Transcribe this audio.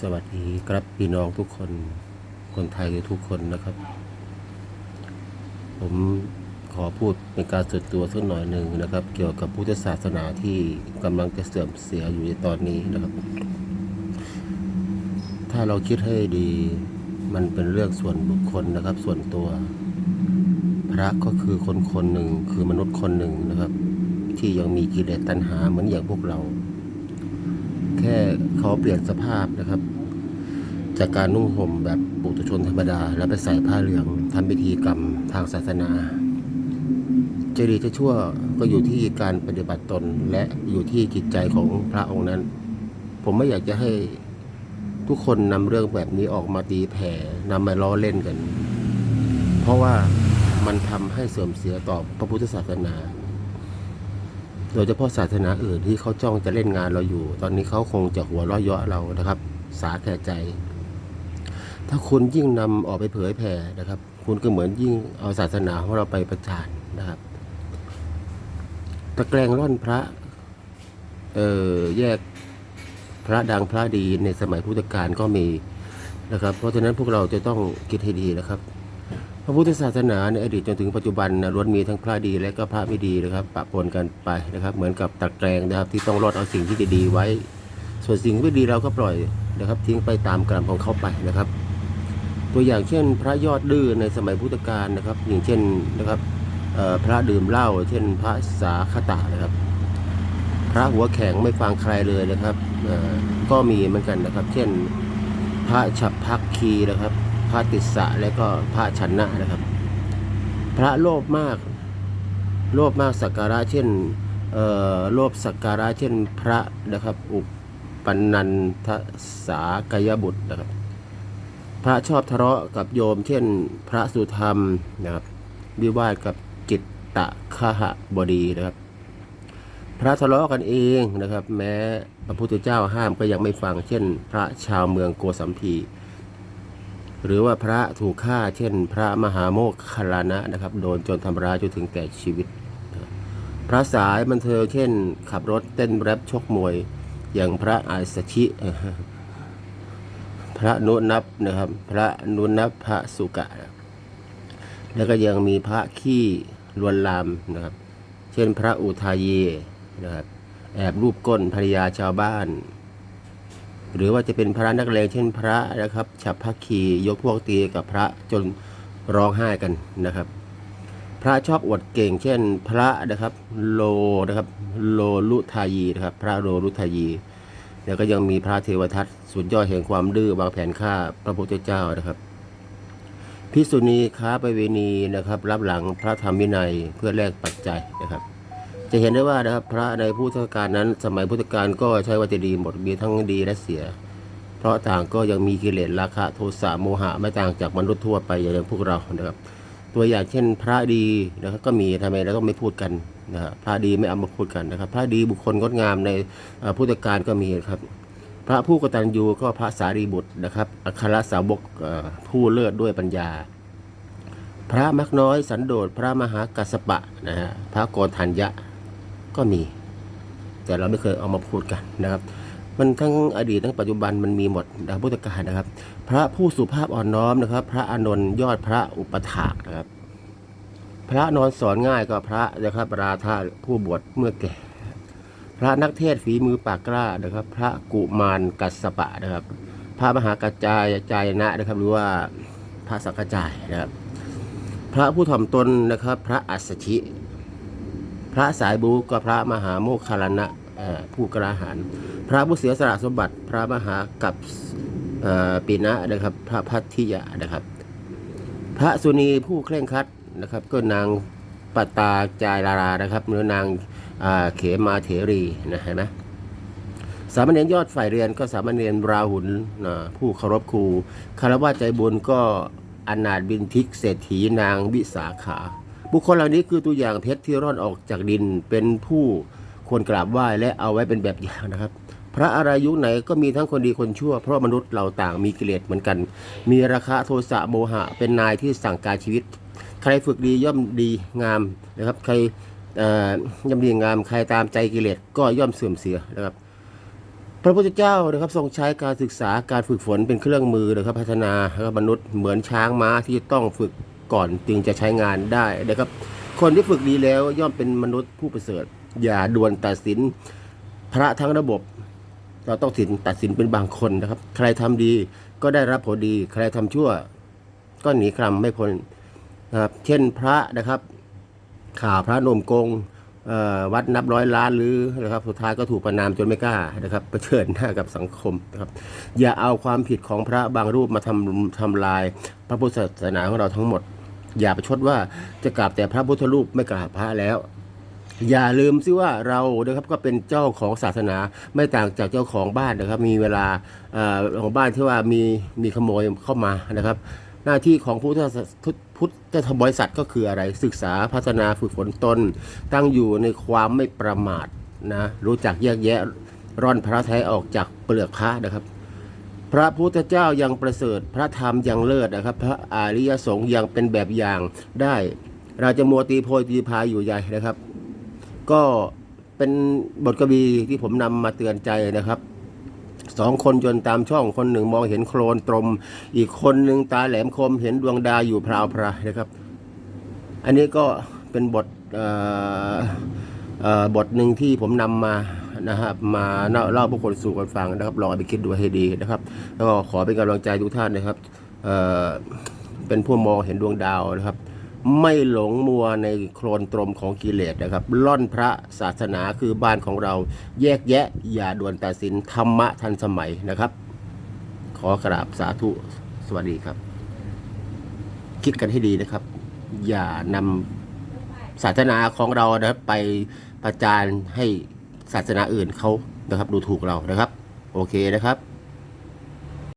สวัสดีครับพี่น้องทุกคนคนไทยทุกคนนะครับ ผมขอพูดเป็นการส่วนตัวสักหน่อยหนึ่งนะครับ เกี่ยวกับพุทธศาสนาที่กำลังจะเสื่อมเสียอยู่ในตอนนี้นะครับ ถ้าเราคิดให้ดีมันเป็นเรื่องส่วนบุคคลนะครับ ส่วนตัว พระก็คือคนคนหนึ่งคือมนุษย์คนหนึ่งนะครับ ที่ยังมีกิเลสตัณหาเหมือนอย่างพวกเรา แค่เขาเปลี่ยนสภาพนะครับ จากการนุ่งห่มแบบปุถุชนธรรมดา แล้วไปใส่ผ้าเหลืองทำพิธีกรรมทางศาสนาจะดีจะชั่วก็อยู่ที่การปฏิบัติตนและอยู่ที่จิตใจของพระองค์นั้น ผมไม่อยากจะให้ทุกคนนำเรื่องแบบนี้ออกมาตีแผ่นำมาล้อเล่นกัน เพราะว่ามันทำให้เสื่อมเสียต่อพระพุทธศาสนา โดยเฉพาะศาสนาอื่นที่เขาจ้องจะเล่นงานเราอยู่ ตอนนี้เขาคงจะหัวเราะเยาะเรานะครับ สาแก่ใจ ถ้าคุณยิ่งนำออกไปเผยแผ่นะครับ คุณก็เหมือนยิ่งเอาศาสนาของเราไปประจานนะครับ ตะแกรงร่อนพระ เอ่อแยกพระดังพระดีในสมัยพุทธกาลก็มีนะครับ เพราะฉะนั้นพวกเราจะต้องคิดให้ดีนะครับ พระพุทธศาสนาในอดีตจนถึงปัจจุบันนะล้วนมีทั้งพระดีและก็พระไม่ดีนะครับปะปนกันไปนะครับ เหมือนกับตะแกรงนะครับ ที่ต้องรอดเอาสิ่งที่ดีๆไว้ ส่วนสิ่งไม่ดีเราก็ปล่อยนะครับ ทิ้งไปตามกรรมของเขาไปนะครับ ตัวอย่างเช่น พระยอดดื้อในสมัยพุทธกาลนะครับ อย่างเช่นนะครับพระดื่มเหล้าเช่น พระสาคตะนะครับ พระหัวแข็งไม่ฟังใครเลยนะครับก็มีเหมือนกันนะครับ เช่น พระฉับพักคีนะครับ ระติสสะและก็พระชนนะนะครับ พระโลภมาก โลภมากสักการะเช่นโลภสักการะเช่นพระนะครับ อุปนนันทสากยบุตรนะครับ พระชอบทะเลาะกับโยม เช่น พระสุธรรมนะครับวิวาทกับจิตตะคหบดีนะครับ พระทะเลาะกันเองนะครับ แม้พระพุทธเจ้าห้ามก็ยังไม่ฟัง เช่น พระชาวเมืองโกสัมพี หรือว่าพระถูกฆ่า เช่น พระมหาโมคคลานะนะครับ โดนจนทำร้ายจนถึงแก่ชีวิต พระสายบันเทิงเช่น ขับรถเต้นแรปชกมวย อย่างพระอาสชิ พระนุนับนะครับ พระนุนับพระสุกะ แล้วก็ยังมีพระขี้ลวนลามนะครับ เช่นพระอุทายีนะครับ แอบรูปก้นภรรยาชาวบ้าน หรือว่าจะเป็นพระนักเลงเช่นพระนะครับฉับพักคียกพวกตีกับพระจนร้องไห้กันนะครับ พระชอบอวดเก่ง เช่น พระนะครับโลนะครับโลลุทายีนะครับ พระโลลุทายีแล้วก็ยังมีพระเทวทัตสุดยอดแห่งความดื้อวางแผนฆ่าพระพุทธเจ้านะครับพิกษุณีค้าไปเวณีนะครับ รับหลังพระธรรมวินัยเพื่อแลกปัจจัยนะครับ จะเห็นได้ว่านะครับพระในพุทธกาลนั้น สมัยพุทธกาลก็ใช้วัตถุดีหมดมีทั้งดีและเสีย เพราะต่างก็ยังมีกิเลสราคะโทสะโมหะไม่ต่างจากมนุษย์ทั่วไปอย่างพวกเรานะครับ ตัวอย่างเช่น พระดีนะครับก็มีทำไมเราต้องไม่พูดกันนะฮะพระดีไม่เอามาพูดกันนะครับ พระดีบุคคลงดงามในพุทธกาลก็มีครับ พระผู้กตัญญูก็พระสารีบุตรนะครับอัครสาวกผู้เลิศด้วยปัญญาพระมักน้อยสันโดษพระมหากัสสปะนะฮะพระโกฏัญญะ ก็มี แต่เราไม่เคยเอามาพูดกันนะครับ มันทั้งอดีตทั้งปัจจุบันมันมีหมดนะพุทธกาลนะครับ พระผู้สุภาพอ่อนน้อมนะครับ พระอานนท์ยอดพระอุปถากนะครับ พระนอนสอนง่ายก็พระนะครับราธาผู้บวชเมื่อแก่ พระนักเทศฝีมือปากกล้านะครับ พระกุมารกัสสปะนะครับ พระมหากระจายจายนะนะครับ หรือว่าพระสังกจายนะครับ พระผู้ถ่อมตนนะครับ พระอัสสชิ พระสายบูก็พระมหาโมคคลานะผู้กระหารพระผู้เสียสละสมบัติ พระมหากับปีนะนะครับ พระพัทธิยะนะครับ พระสุนีผู้เคร่งครัดนะครับ ก็นางปตาจายลารานะครับหรือนางาเขมาเถรีนะเห็นไหมสามเณรยอดฝ่ายเรียนก็สามเณรราหุลนะผู้เคารพครูคารวะใจบุญก็อนาถบินทิกเศรษฐีนางวิสาขา บุคคลเหล่านี้คือตัวอย่างเพชรที่ร่อนออกจากดินเป็นผู้ควรกราบไหว้และเอาไว้เป็นแบบอย่างนะครับ พระอารายุไหนก็มีทั้งคนดีคนชั่ว เพราะมนุษย์เราต่างมีกิเลสเหมือนกัน มีราคะโทสะโมหะ เป็นนายที่สั่งการชีวิต ใครฝึกดีย่อมดีงามนะครับ ใครเอ่อย่อมดีงามใครตามใจกิเลสก็ย่อมเสื่อมเสียนะครับพระพุทธเจ้านะครับทรงใช้การศึกษาการฝึกฝนเป็นเครื่องมือนะครับพัฒนานะครับมนุษย์เหมือนช้างม้าที่ต้องฝึก ก่อนจึงจะใช้งานได้นะครับ คนที่ฝึกดีแล้วย่อมเป็นมนุษย์ผู้ประเสริฐ อย่าด่วนตัดสินพระทั้งระบบ เราต้องสินตัดสินเป็นบางคนนะครับ ใครทำดีก็ได้รับผลดี ใครทำชั่ว ก็หนีกรรมไม่พ้นนะครับ เช่นพระนะครับ ข่าวพระนมกงวัดนับร้อยล้านหรือนะครับสุดท้ายก็ถูกประนามจนไม่กล้านะครับเผชิญหน้ากับสังคมนะครับ อย่าเอาความผิดของพระบางรูปมาทำทำลายพระพุทธศาสนาของเราทั้งหมด อย่าไปชดว่าจะกราบแต่พระพุทธรูปไม่กราบพระแล้ว อย่าลืมซิว่าเรานะครับก็เป็นเจ้าของศาสนาไม่ต่างจากเจ้าของบ้านนะครับ มีเวลาของบ้านที่ว่ามีมีขโมยเข้ามานะครับ หน้าที่ของพุทธศาสพุทธพุทธบริษัทก็คืออะไรศึกษาพัฒนาฝึกฝนตน ตั้งอยู่ในความไม่ประมาทนะรู้จักแยกแยะร่อนพระแท้ออกจากเปลือกพระนะครับ พระพุทธเจ้ายังประเสริฐ พระธรรมยังเลิศนะครับ พระอริยสงฆ์ยังเป็นแบบอย่างได้ เราจะมัวตีโพยตีพายอยู่ใหญ่นะครับ ก็เป็นบทกวีที่ผมนำมาเตือนใจนะครับสองคนจนตามช่องคนหนึ่งมองเห็นโคลนตรม อีกคนหนึ่งตาแหลมคมเห็นดวงดาวอยู่พราวพรายนะครับ อันนี้ก็เป็นบทบทหนึ่งที่ผมนำมา นะครับมาเล่าเล่าผู้คนสู่กันฟังนะครับลองเอาไปคิดดูให้ดีนะครับ แล้วก็ขอเป็นกำลังใจทุกท่านนะครับเอ่อเป็นผู้มองเห็นดวงดาวนะครับ ไม่หลงมัวในโคลนตรมของกิเลสนะครับ ล่อนพระศาสนาคือบ้านของเรา แยกแยะ อย่าด่วนตัดสินธรรมะทันสมัยนะครับ ขอกราบสาธุสวัสดีครับ คิดกันให้ดีนะครับ อย่านำศาสนาของเรานะครับไปประจานให้ ศาสนาอื่นเขานะครับดูถูกเรานะครับ โอเคนะครับ